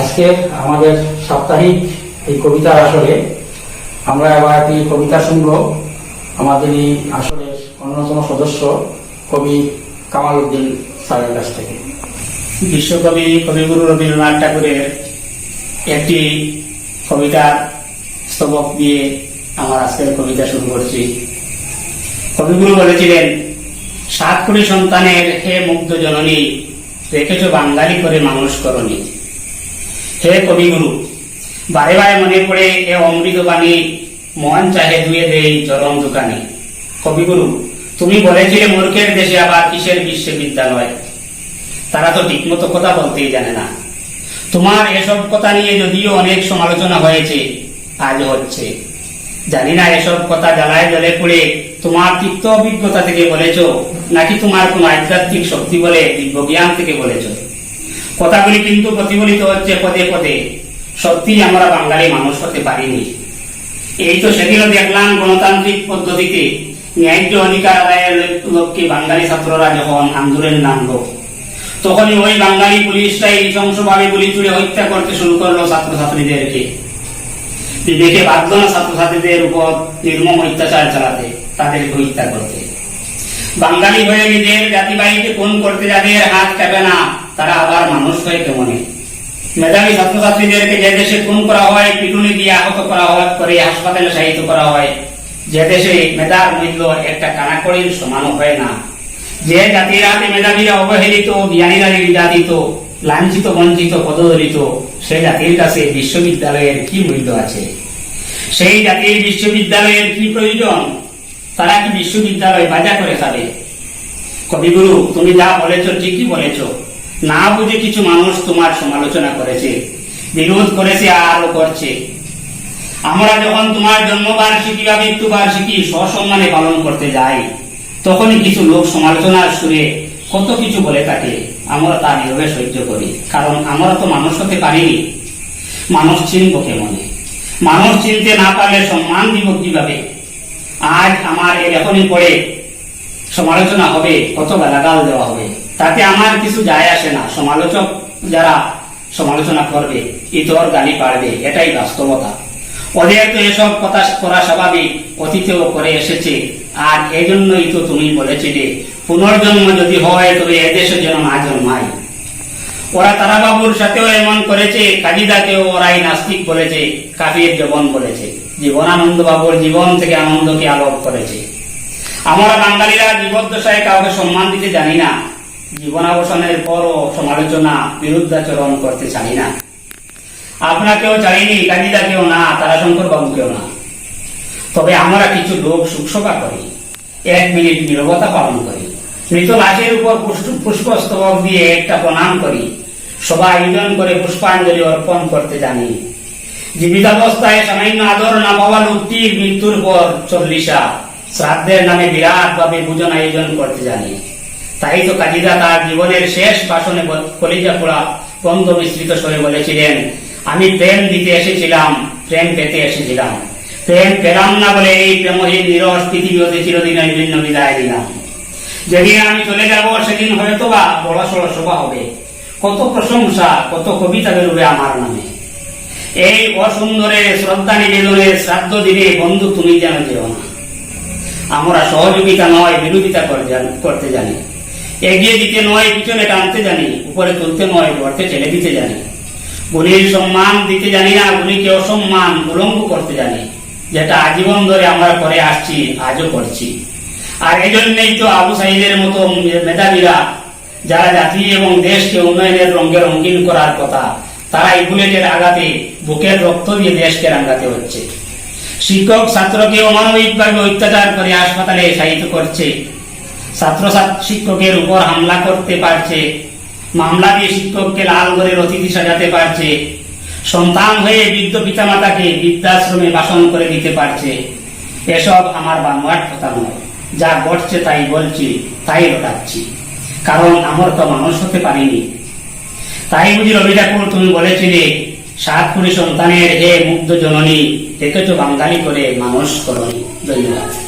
আজকে আমাদের সাপ্তাহিক এই কবিতার আসরে আমরা এবার একটি কবিতা শুনব। আমাদের এই আসরের অন্যতম সদস্য কবি কামাল উদ্দিন স্যারের কাছ থেকে। বিশ্বকবি কবিগুরু রবীন্দ্রনাথ ঠাকুরের একটি কবিতা স্তবক দিয়ে আমার আজকের কবিতা শুরু করছি। কবিগুরু বলেছিলেন, সাত কোটি সন্তানের হে মুগ্ধ জননী, রেখেছ বাঙালি করে মানুষ করণী। হে কবিগুরু, বারে বারে মনে পড়ে এ অমৃত বাণী, মন চাহে ধুয়ে দেই চরম দোকানে কবিগুরু, তুমি বলেছিলে মূর্খের দেশে আবার কিসের বিশ্ববিদ্যালয়? তারা তো ঠিকমতো কথা বলতেই জানে না। তোমার এসব কথা নিয়ে যদিও অনেক সমালোচনা হয়েছে, আজ হচ্ছে। জানি না এসব কথা জ্বালায় জলে পড়ে তোমার তিক্ত অভিজ্ঞতা থেকে বলেছ, নাকি তোমার কোন আধ্যাত্মিক শক্তি বলে দিব্যজ্ঞান থেকে বলেছ? কথাগুলি কিন্তু প্রতিফলিত হচ্ছে পদে পদে। সত্যি আমরা বাঙালি মানুষ হতে পারিনি। এই তো সেদিনও দেখলাম গণতান্ত্রিক পদ্ধতিতে ন্যায্য অধিকার আদায়ের লক্ষ্যে বাঙালি ছাত্ররা যখন আন্দোলন নামলো, তখনই ওই বাঙালি পুলিশরাই নৃশংসভাবে গুলি চুড়ে হত্যা করতে শুরু করল ছাত্রছাত্রীদেরকে। বিবেকে বাধ্য না ছাত্রছাত্রীদের উপর নির্মম অত্যাচার চালাতে, তাদেরকে হত্যা করতে। বাঙালি হয়ে নিজের জাতিবাহীকে খুন করতে যাদের হাত কাঁপে না। তারা আবার মানুষ হয়ে কেমনে মেধাবী ছাত্রছাত্রীদেরকে যে দেশে খুন করা হয়, পিটুনি দিয়ে আহত করা হয়, করে হাসপাতালে সাহিত্য করা হয়, যে দেশে মেধার মূল্য একটা কানাকড়ির সমানও হয় না। যে জাতির হাতে মেধাবীরা অবহেলিত জ্ঞানীরা নির্যাতিত, লাঞ্ছিত, বঞ্চিত, পদদলিত সে জাতির কাছে বিশ্ববিদ্যালয়ের কি মূল্য আছে? সেই জাতির বিশ্ববিদ্যালয়ের কি প্রয়োজন? তারা কি বিশ্ববিদ্যালয় বাজা করে খাবে? কবিগুরু, তুমি যা বলেছ, ঠিকই বলেছ। না বুঝে কিছু মানুষ তোমার সমালোচনা করেছে, বিরোধ করেছে, আরও করছে। আমরা যখন তোমার জন্মবার্ষিকী বা মৃত্যুবার্ষিকী সসম্মানে পালন করতে যাই, তখনই কিছু লোক সমালোচনার সুরে কত কিছু বলে থাকে। আমরা তা নীরবে সহ্য করি, কারণ আমরা তো মানুষ হতে পারিনি। মানুষ চিনব কেমনে? মানুষ চিনতে না পারলে সম্মান দিব কীভাবে? আজ আমার এই লেখনী পড়ে সমালোচনা হবে, কত গালাগাল দেওয়া হবে। তাতে আমার কিছু যায় আসে না। সমালোচক যারা সমালোচনা করবে, ইতর গালি পারবে, এটাই বাস্তবতা। ওদের তো এসব কথা করা স্বাভাবিক, অতীতেও করে এসেছে। আর এই জন্যই তো তুমি বলেছিলে, পুনর্জন্ম যদি হয়, তবে এদেশে যেন না জন্মায়। ওরা তারাবাবুর সাথেও এমন করেছে, কাজিদাকেও ওরাই নাস্তিক বলেছে, কাফির জীবন বলেছে। জীবনানন্দ বাবুর জীবন থেকে আনন্দকে আলোক করেছে। আমরা বাঙালিরা জীবদ্দশায় কাউকে সম্মান দিতে জানি না। জীবনাবসানের পরও সমালোচনা, বিরুদ্ধাচরণ করতে জানি না। আপনাকেও চাইনি কাজিদাকেও না তারাশঙ্কর বাবুকেও না। তবে আমরা কিছু লোক সুখসভা করি, এক মিনিট নিরবতা পালন করি। মৃত লাশের উপর পুষ্পস্তবক দিয়ে একটা প্রণাম করি। সবাই আয়োজন করে পুষ্পাঞ্জলি অর্পণ করতে জানি। জীবিতাবস্থায় সামান্য আদর না পাওয়া লোকটির মৃত্যুর পর চল্লিশা শ্রাদ্ধের নামে বিরাট ভাবে পূজন আয়োজন করতে জানি। তো কাজিদা তার জীবনের শেষ কলিজা পোড়া মিশ্রিত স্বরে বলেছিলেন, আমি প্রেম দিতে এসেছিলাম, প্রেম পেতে এসেছিলাম। প্রেম পেলাম না বলে এই প্রেমহীন নিরস পৃথিবী হতে চিরদিনের জন্য বিদায় দিলাম যেদিন আমি চলে যাব, সেদিন হয়তো বা বড় সড় সভা হবে। কত প্রশংসা, কত কবিতা বেরোবে আমার নামে। এই অসুন্দরে শ্রদ্ধা নিবেদনের শ্রাদ্ধ দিনে বন্ধু তুমি যেন যেও না। আমরা সহযোগিতা নয়, বিরোধিতা করে করতে জানি। এগিয়ে দিতে নয়, পিছনে টানতে জানি, উপরে তুলতে নয় গড়তে ছেড়ে দিতে জানি। গুণীর সম্মান দিতে জানি না, গুণীকে অসম্মান উলঙ্গ করতে জানি। যেটা আজীবন ধরে আমরা করে আসছি, আজও করছি। আর এজন্যই তো আবু সাইদের মতো মেধাবীরা, যারা জাতি এবং দেশকে উন্নয়নের রঙে রঙিন করার কথা তারা এই বুলেটের আঘাতে, বুকের রক্ত দিয়ে দেশকে রাঙ্গাতে হচ্ছে। শিক্ষক ছাত্রকে অমানবিকভাবে অত্যাচার করে হাসপাতালে শায়িত করছে ছাত্র ছাত্র- শিক্ষকের উপর হামলা করতে পারছে। মামলা দিয়ে শিক্ষককে লাল ঘরের অতিথি সাজাতে পারছে। সন্তান হয়ে বৃদ্ধ পিতামাতাকে বৃদ্ধাশ্রমে বাসন করে দিতে পারছে। এসব আমার বানোয়ার কথা নয়। যা ঘটছে তাই বলছি, তাই রটাচ্ছি কারণ আমার তো মানুষ হতে পারিনি। তাই বুঝি রবি ঠাকুর, তুমি বলেছিলে সাত কোটি সন্তানের হে মুগ্ধ জননী, দেখেছ বাঙালি করে মানুষ করনি ধন্যবাদ।